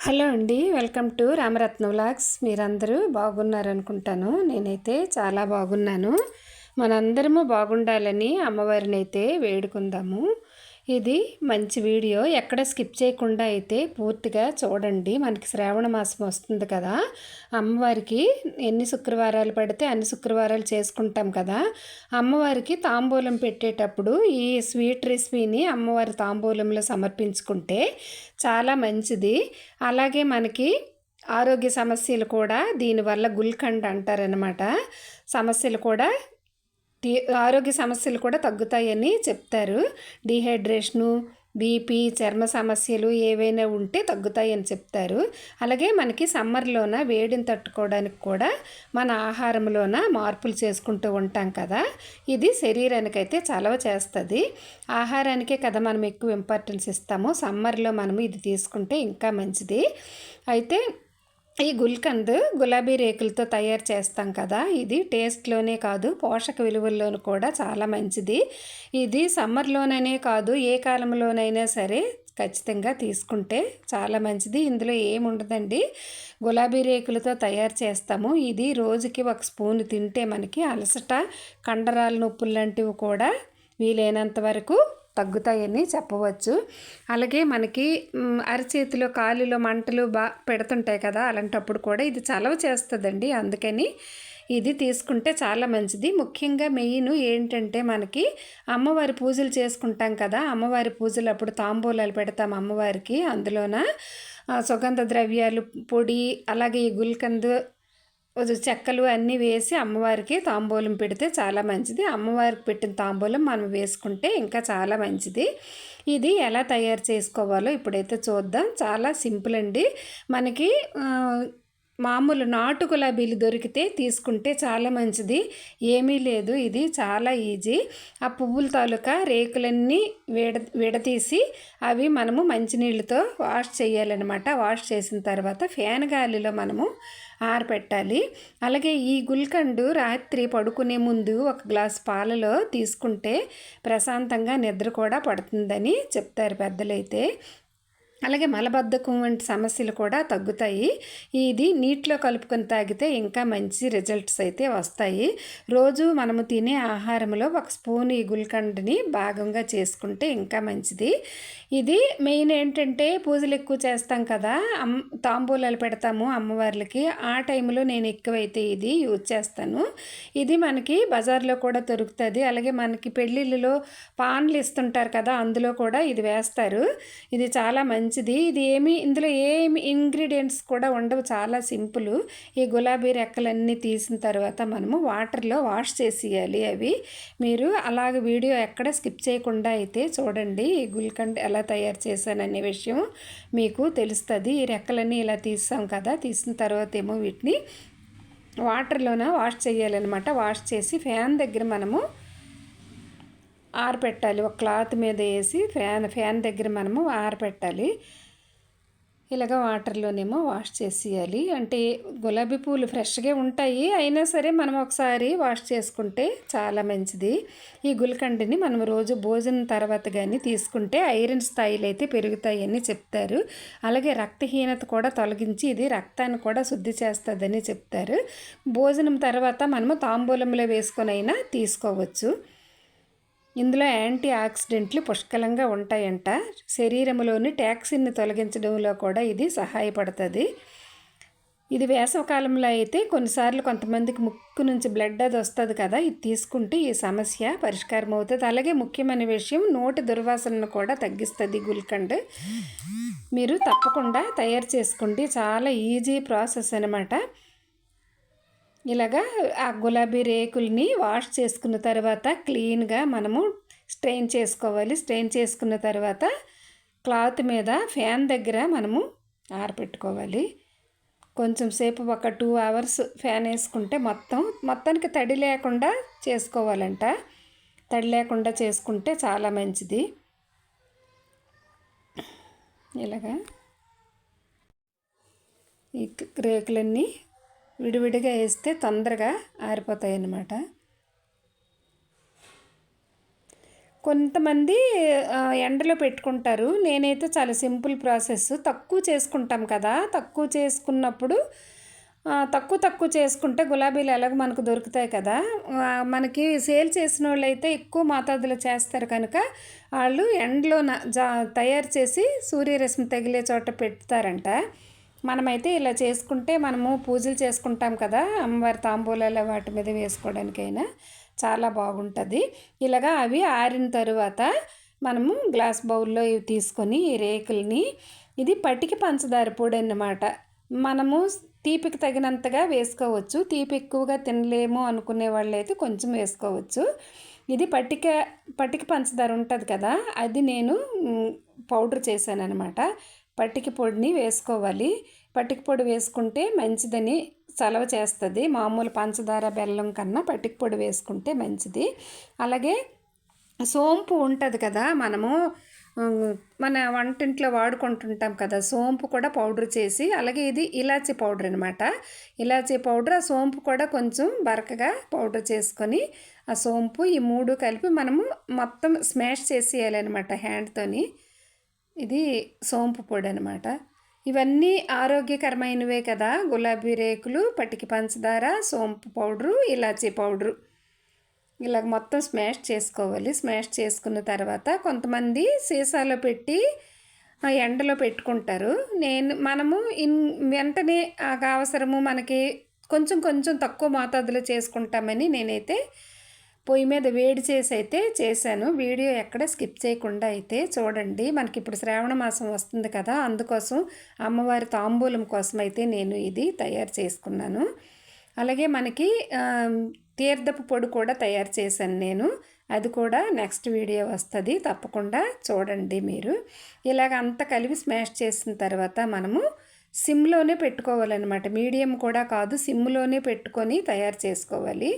Hello అండి welcome to Ramaratna vlogs. మీరందరూ బాగున్నారనుకుంటాను. నేనైతే చాలా బాగున్నాను. మనందరము బాగుండాలని అమ్మవారిని అయితే వేడుకుందాము. ఇది మంచి వీడియో. ఎక్కడ స్కిప్ చేయకుండా అయితే పూర్తిగా చూడండి. మనకి శ్రావణ మాసం వస్తుంది కదా. అమ్మవారికి ఎన్ని శుక్రవారాలు పడితే అన్ని శుక్రవారాలు చేసుకుంటాం కదా. అమ్మవారికి తాంబూలం పెట్టేటప్పుడు ఈ స్వీట్ రెసిపీని అమ్మవారి తాంబూలంలో సమర్పించుకుంటే చాలా మంచిది. అలాగే మనకి ఆరోగ్య సమస్యలు కూడా దీనివల్ల గుల్కండ్ అంటారనమాట సమస్యలు కూడా టీ ఆరోగ్య సమస్యలు కూడా తగ్గుతాయని చెప్తారు. డీహైడ్రేషను బీపీ చర్మ సమస్యలు ఏవైనా ఉంటే తగ్గుతాయని చెప్తారు. అలాగే మనకి సమ్మర్లోన వేడిని తట్టుకోవడానికి కూడా మన ఆహారంలోన మార్పులు చేసుకుంటూ ఉంటాం కదా. ఇది శరీరానికైతే చలవ చేస్తుంది. ఆహారానికే కదా మనం ఎక్కువ ఇంపార్టెన్స్ ఇస్తాము. సమ్మర్లో మనం ఇది తీసుకుంటే ఇంకా మంచిది. అయితే ఈ గుల్కంద్ గులాబీ రేకులతో తయారు చేస్తాం కదా. ఇది టేస్ట్లోనే కాదు పోషక విలువల్లోనూ కూడా చాలా మంచిది. ఇది సమ్మర్లోననే కాదు ఏ కాలంలోనైనా సరే ఖచ్చితంగా తీసుకుంటే చాలా మంచిది. ఇందులో ఏముండదండి గులాబీ రేకులతో తయారు చేస్తాము. ఇది రోజుకి ఒక స్పూన్ తింటే మనకి అలసట కండరాల నొప్పులు లాంటివి కూడా వీలైనంత వరకు తగ్గుతాయని చెప్పవచ్చు. అలాగే మనకి అరచేతిలో కాలులో మంటలు బా పెడుతుంటాయి కదా అలాంటప్పుడు కూడా ఇది చలవ చేస్తుందండి. అందుకని ఇది తీసుకుంటే చాలా మంచిది. ముఖ్యంగా మెయిన్ ఏంటంటే మనకి అమ్మవారి పూజలు చేసుకుంటాం కదా అమ్మవారి పూజలు అప్పుడు తాంబూలాలు పెడతాం అమ్మవారికి. అందులోన సుగంధ ద్రవ్యాలు పొడి అలాగే ఈ గుల్కంద్ చెక్కలు అన్నీ వేసి అమ్మవారికి తాంబూలం పెడితే చాలా మంచిది. అమ్మవారికి పెట్టిన తాంబూలం మనం వేసుకుంటే ఇంకా చాలా మంచిది. ఇది ఎలా తయారు చేసుకోవాలో ఇప్పుడైతే చూద్దాం. చాలా సింపుల్ అండి. మనకి మామూలు నాటు గులాబీలు దొరికితే తీసుకుంటే చాలా మంచిది. ఏమీ లేదు ఇది చాలా ఈజీ. ఆ పువ్వుల తాలూకా రేకులన్నీ విడ విడతీసి అవి మనము మంచినీళ్ళతో వాష్ చేయాలన్నమాట. వాష్ చేసిన తర్వాత ఫ్యాన్ గాలిలో మనము ఆరబెట్టాలి అలాగే ఈ గుల్కండు రాత్రి పడుకునే ముందు ఒక గ్లాస్ పాలలో తీసుకుంటే ప్రశాంతంగా నిద్ర కూడా పడుతుందని చెప్తారు పెద్దలైతే. అలాగే మలబద్ధకం వంటి సమస్యలు కూడా తగ్గుతాయి. ఇది నీటిలో కలుపుకొని తాగితే ఇంకా మంచి రిజల్ట్స్ అయితే వస్తాయి. రోజు మనము తినే ఆహారంలో ఒక స్పూన్ ఈ గుల్కండ్ని భాగంగా చేసుకుంటే ఇంకా మంచిది. ఇది మెయిన్ ఏంటంటే పూజలు ఎక్కువ చేస్తాం కదా అమ్ తాంబూలాలు పెడతాము అమ్మవార్లకి. ఆ టైంలో నేను ఎక్కువైతే ఇది యూజ్ చేస్తాను. ఇది మనకి బజార్లో కూడా దొరుకుతుంది. అలాగే మనకి పెళ్ళిళ్ళలో పాన్లు ఇస్తుంటారు కదా అందులో కూడా ఇది వేస్తారు. ఇది చాలా మంచి మంచిది. ఇది ఏమి ఇందులో ఏమి ఇంగ్రీడియంట్స్ కూడా ఉండవు. చాలా సింపుల్. ఈ గులాబీ రెక్కలన్నీ తీసిన తర్వాత మనము వాటర్లో వాష్ చేసేయాలి అవి. మీరు అలాగ వీడియో ఎక్కడ స్కిప్ చేయకుండా అయితే చూడండి. ఈ గుల్కండ్ ఎలా ఎలా తయారు చేశాననే విషయం మీకు తెలుస్తుంది. ఈ రెక్కలన్నీ ఇలా తీసాం కదా తీసిన తర్వాత ఏమో వీటిని వాటర్లోన వాష్ చేయాలన్నమాట. వాష్ చేసి ఫ్యాన్ దగ్గర మనము ఆరపెట్టాలి. ఒక క్లాత్ మీద వేసి ఫ్యాన్ ఫ్యాన్ దగ్గర మనము ఆరపెట్టాలి. ఇలాగ వాటర్లోనేమో వాష్ చేసేయాలి. అంటే గులాబీ పూలు ఫ్రెష్గా ఉంటాయి. అయినా సరే మనం ఒకసారి వాష్ చేసుకుంటే చాలా మంచిది. ఈ గులకండిని మనం రోజు భోజనం తర్వాత కానీ తీసుకుంటే ఐరన్ స్థాయిలు అయితే పెరుగుతాయని చెప్తారు. అలాగే రక్తహీనత కూడా తొలగించి ఇది రక్తాన్ని కూడా శుద్ధి చేస్తుందని చెప్తారు. భోజనం తర్వాత మనము తాంబూలంలో వేసుకొని అయినా తీసుకోవచ్చు. ఇందులో యాంటీ ఆక్సిడెంట్లు పుష్కలంగా ఉంటాయంట. శరీరంలోని ట్యాక్సిన్ని తొలగించడంలో కూడా ఇది సహాయపడుతుంది. ఇది వేసవకాలంలో అయితే కొన్నిసార్లు కొంతమందికి ముక్కు నుంచి బ్లడ్ అది వస్తుంది కదా ఇది తీసుకుంటే ఈ సమస్య పరిష్కారం అవుతుంది. అలాగే ముఖ్యమైన విషయం నోటి దుర్వాసనను కూడా తగ్గిస్తుంది గుల్కండ్. మీరు తప్పకుండా తయారు చేసుకోండి. చాలా ఈజీ ప్రాసెస్ అనమాట ఇలాగా ఆ గులాబీ రేకుల్ని వాష్ చేసుకున్న తర్వాత క్లీన్గా మనము స్ట్రెయిన్ చేసుకోవాలి. స్ట్రెయిన్ చేసుకున్న తర్వాత క్లాత్ మీద ఫ్యాన్ దగ్గర మనము ఆరపెట్టుకోవాలి. కొంచెం సేపు ఒక టూ అవర్స్ ఫ్యాన్ వేసుకుంటే మొత్తం మొత్తానికి తడి లేకుండా చేసుకోవాలంట. తడి లేకుండా చేసుకుంటే చాలా మంచిది. ఇలాగా ఈ రేకులన్నీ విడివిడిగా వేస్తే తొందరగా ఆరిపోతాయి అన్నమాట కొంతమంది ఎండలో పెట్టుకుంటారు. నేనైతే చాలా సింపుల్ ప్రాసెస్. తక్కువ చేసుకుంటాం కదా. తక్కువ చేసుకున్నప్పుడు తక్కువ తక్కువ చేసుకుంటే గులాబీలు ఎలాగో మనకు దొరుకుతాయి కదా. మనకి సేల్ చేసిన వాళ్ళు అయితే ఎక్కువ మాతాదులు చేస్తారు కనుక వాళ్ళు ఎండలో జా తయారు చేసి సూర్యరశ్మి తగిలే చోట పెడతారంట. మనమైతే ఇలా చేసుకుంటే మనము పూజలు చేసుకుంటాం కదా అమ్మవారి తాంబూలాల వాటి మీద వేసుకోవడానికైనా చాలా బాగుంటుంది. ఇలాగా అవి ఆరిన తరువాత మనము గ్లాస్ బౌల్లో ఇవి తీసుకొని ఈ రేకుల్ని ఇది పటికి పంచదార పొడి అన్నమాట. మనము తీపికి తగినంతగా వేసుకోవచ్చు. తీపి ఎక్కువగా తినలేము అనుకునే వాళ్ళైతే కొంచెం వేసుకోవచ్చు. ఇది పట్టిక పట్టిక పంచదార ఉంటుంది కదా అది నేను పౌడర్ చేశాను అనమాట పట్టిక పొడిని వేసుకోవాలి. పట్టిక పొడి వేసుకుంటే మంచిదని చలవ చేస్తుంది. మామూలు పంచదార బెల్లం కన్నా పట్టిక పొడి వేసుకుంటే మంచిది. అలాగే సోంపు ఉంటుంది కదా మనము మన వంటింట్లో వాడుకుంటుంటాం కదా సోంపు కూడా పౌడర్ చేసి అలాగే ఇది ఇలాచీ పౌడర్ అనమాట ఇలాచీ పౌడర్ ఆ సోంపు కూడా కొంచెం బరకగా పౌడర్ చేసుకొని ఆ సోంపు ఈ మూడు కలిపి మనము మొత్తం స్మాష్ చేసేయాలన్నమాట హ్యాండ్తోని. ఇది సోంపు పొడి అనమాట ఇవన్నీ ఆరోగ్యకరమైనవే కదా? గులాబీ రేకులు పటికి పంచదార సోంపు పౌడరు ఇలాచీ పౌడరు. ఇలాగ మొత్తం స్మాష్ చేసుకోవాలి. స్మాష్ చేసుకున్న తర్వాత కొంతమంది సీసాలో పెట్టి ఆ ఎండలో పెట్టుకుంటారు. నేను మనము ఇన్ వెంటనే ఆ అవసరము మనకి కొంచెం కొంచెం తక్కువ మోతాదులో చేసుకుంటామని నేనైతే పొయ్యి మీద వేడి చేసి అయితే చేశాను. వీడియో ఎక్కడ స్కిప్ చేయకుండా అయితే చూడండి. మనకి ఇప్పుడు శ్రావణ మాసం వస్తుంది కదా అందుకోసం అమ్మవారి తాంబూలం కోసం అయితే నేను ఇది తయారు చేసుకున్నాను. అలాగే మనకి తీర్థపు పొడి కూడా తయారు చేశాను నేను. అది కూడా నెక్స్ట్ వీడియో వస్తుంది. తప్పకుండా చూడండి మీరు. ఇలాగ అంతా కలిపి స్మాష్ చేసిన తర్వాత మనము సిమ్లోనే పెట్టుకోవాలన్నమాట. మీడియం కూడా కాదు సిమ్లోనే పెట్టుకొని తయారు చేసుకోవాలి.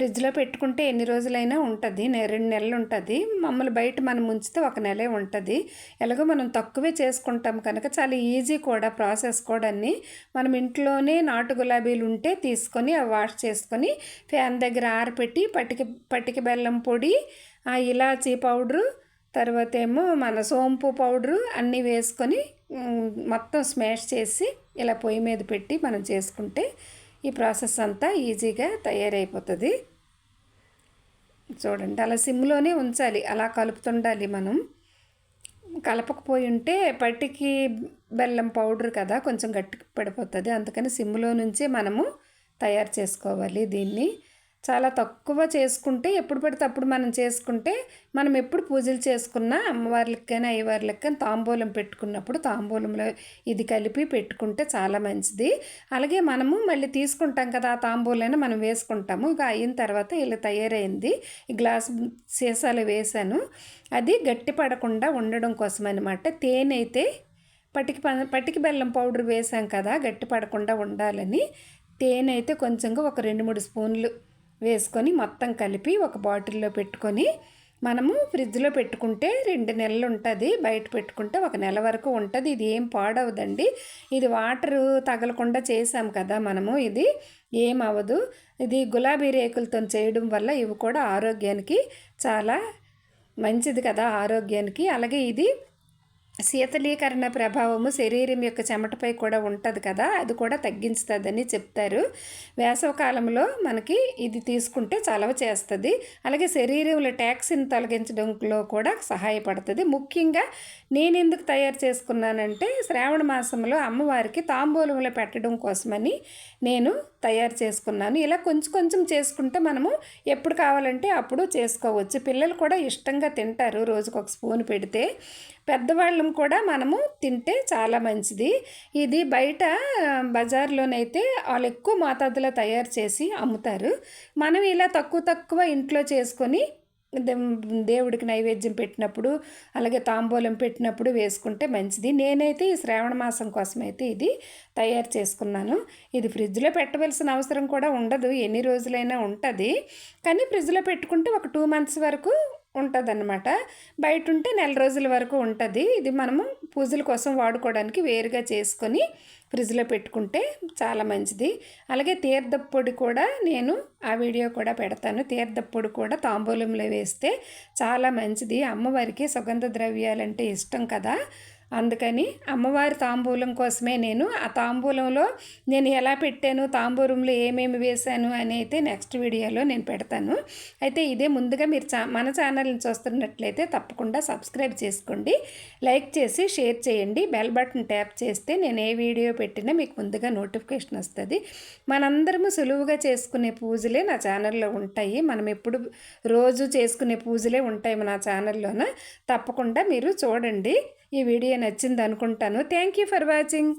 ఫ్రిడ్జ్లో పెట్టుకుంటే ఎన్ని రోజులైనా ఉంటుంది. రెండు నెలలు ఉంటుంది. మమ్మల్ని బయట మనం ఉంచితే ఒక నెలే ఉంటుంది. ఎలాగో మనం తక్కువే చేసుకుంటాం కనుక చాలా ఈజీ కూడా ప్రాసెస్ కూడా అన్నీ. మనం ఇంట్లోనే నాటు గులాబీలు ఉంటే తీసుకొని అవి వాష్ చేసుకొని ఫ్యాన్ దగ్గర ఆరపెట్టి పట్టిక పట్టిక బెల్లం పొడి ఆ ఇలాచీ పౌడరు తర్వాత ఏమో మన సోంపు పౌడరు అన్నీ వేసుకొని మొత్తం స్మాష్ చేసి ఇలా పొయ్యి మీద పెట్టి మనం చేసుకుంటే ఈ ప్రాసెస్ అంతా ఈజీగా తయారైపోతుంది. చూడండి అలా సిమ్లోనే ఉంచాలి అలా కలుపుతుండాలి మనం. కలపకపోయి ఉంటే పట్టికి బెల్లం పౌడర్ కదా కొంచెం గట్టి పడిపోతుంది. అందుకని సిమ్లో నుంచే మనము తయారు చేసుకోవాలి దీన్ని. చాలా తక్కువ చేసుకుంటే ఎప్పుడు పడితే అప్పుడు మనం చేసుకుంటే మనం ఎప్పుడు పూజలు చేసుకున్నా అమ్మవార్లకి కానీ అయ్యవార్లకి కానీ తాంబూలం పెట్టుకున్నప్పుడు తాంబూలంలో ఇది కలిపి పెట్టుకుంటే చాలా మంచిది. అలాగే మనము మళ్ళీ తీసుకుంటాం కదా ఆ తాంబూలైనా మనం వేసుకుంటాము. ఇక అయిన తర్వాత ఇలా తయారైంది. ఈ గ్లాస్ సీసాలు వేసాను అది గట్టి పడకుండా ఉండడం కోసం అనమాట తేనె అయితే పటికి పటికి బెల్లం పౌడర్ వేసాం కదా గట్టి పడకుండా ఉండాలని. తేనె అయితే కొంచెంగా ఒక రెండు మూడు స్పూన్లు వేసుకొని మొత్తం కలిపి ఒక బాటిల్లో పెట్టుకొని మనము ఫ్రిడ్జ్లో పెట్టుకుంటే రెండు నెలలు ఉంటుంది బయట పెట్టుకుంటే ఒక నెల వరకు ఉంటుంది. ఇది ఏం పాడవదండి. ఇది వాటర్ తగలకుండా చేసాం కదా మనము ఇది ఏం అవ్వదు. ఇది గులాబీ రేకులతో చేయడం వల్ల ఇవి కూడా ఆరోగ్యానికి చాలా మంచిది కదా ఆరోగ్యానికి. అలాగే ఇది శీతలీకరణ ప్రభావము శరీరం యొక్క చెమటపై కూడా ఉంటుంది కదా అది కూడా తగ్గించుతుందని చెప్తారు. వేసవకాలంలో మనకి ఇది తీసుకుంటే చలవ చేస్తుంది. అలాగే శరీరంలో ట్యాక్సిన్ తొలగించడంలో కూడా సహాయపడుతుంది. ముఖ్యంగా నేను ఎందుకు తయారు చేసుకున్నానంటే శ్రావణ మాసంలో అమ్మవారికి తాంబూలంలో పెట్టడం కోసమని నేను తయారు చేసుకున్నాను. ఇలా కొంచెం కొంచెం చేసుకుంటే మనము ఎప్పుడు కావాలంటే అప్పుడు చేసుకోవచ్చు. పిల్లలు కూడా ఇష్టంగా తింటారు రోజుకు ఒక స్పూన్ పెడితే. పెద్దవాళ్ళం కూడా మనము తింటే చాలా మంచిది. ఇది బయట బజార్లోనైతే వాళ్ళు ఎక్కువ మోతాదులో తయారు చేసి అమ్ముతారు. మనం ఇలా తక్కువ తక్కువ ఇంట్లో చేసుకొని దే- దేవుడికి నైవేద్యం పెట్టినప్పుడు అలాగే తాంబూలం పెట్టినప్పుడు వేసుకుంటే మంచిది. నేనైతే ఈ శ్రావణ మాసం కోసం అయితే ఇది తయారు చేసుకున్నాను. ఇది ఫ్రిడ్జ్లో పెట్టవలసిన అవసరం కూడా ఉండదు. ఎన్ని రోజులైనా ఉంటుంది. కానీ ఫ్రిడ్జ్లో పెట్టుకుంటే ఒక టూ మంత్స్ వరకు ఉంటుందన్నమాట. బయట ఉంటే నెల రోజుల వరకు ఉంటుంది. ఇది మనము పూజల కోసం వాడుకోవడానికి వేరుగా చేసుకొని ఫ్రిడ్జ్లో పెట్టుకుంటే చాలా మంచిది. అలాగే తీర్థప్పొడి కూడా నేను ఆ వీడియో కూడా పెడతాను. తీర్థప్పొడి కూడా తాంబూలంలో వేస్తే చాలా మంచిది. అమ్మవారికి సుగంధ ద్రవ్యాలంటే ఇష్టం కదా. అందుకని అమ్మవారి తాంబూలం కోసమే నేను ఆ తాంబూలంలో నేను ఎలా పెట్టాను తాంబూలంలో ఏమేమి వేశాను అని అయితే నెక్స్ట్ వీడియోలో నేను పెడతాను. అయితే ఇదే ముందుగా మీరు చా మన ఛానల్ని చూస్తున్నట్లయితే తప్పకుండా సబ్స్క్రైబ్ చేసుకోండి లైక్ చేసి షేర్ చేయండి బెల్ బటన్ ట్యాప్ చేస్తే నేను ఏ వీడియో పెట్టినా మీకు ముందుగా నోటిఫికేషన్ వస్తుంది. మనందరము సులువుగా చేసుకునే పూజలే నా ఛానల్లో ఉంటాయి. మనం ఎప్పుడు రోజు చేసుకునే పూజలే ఉంటాయి మన ఛానల్లోన. తప్పకుండా మీరు చూడండి. ఈ వీడియో నచ్చింది అనుకుంటాను థ్యాంక్ యూ ఫర్ వాచింగ్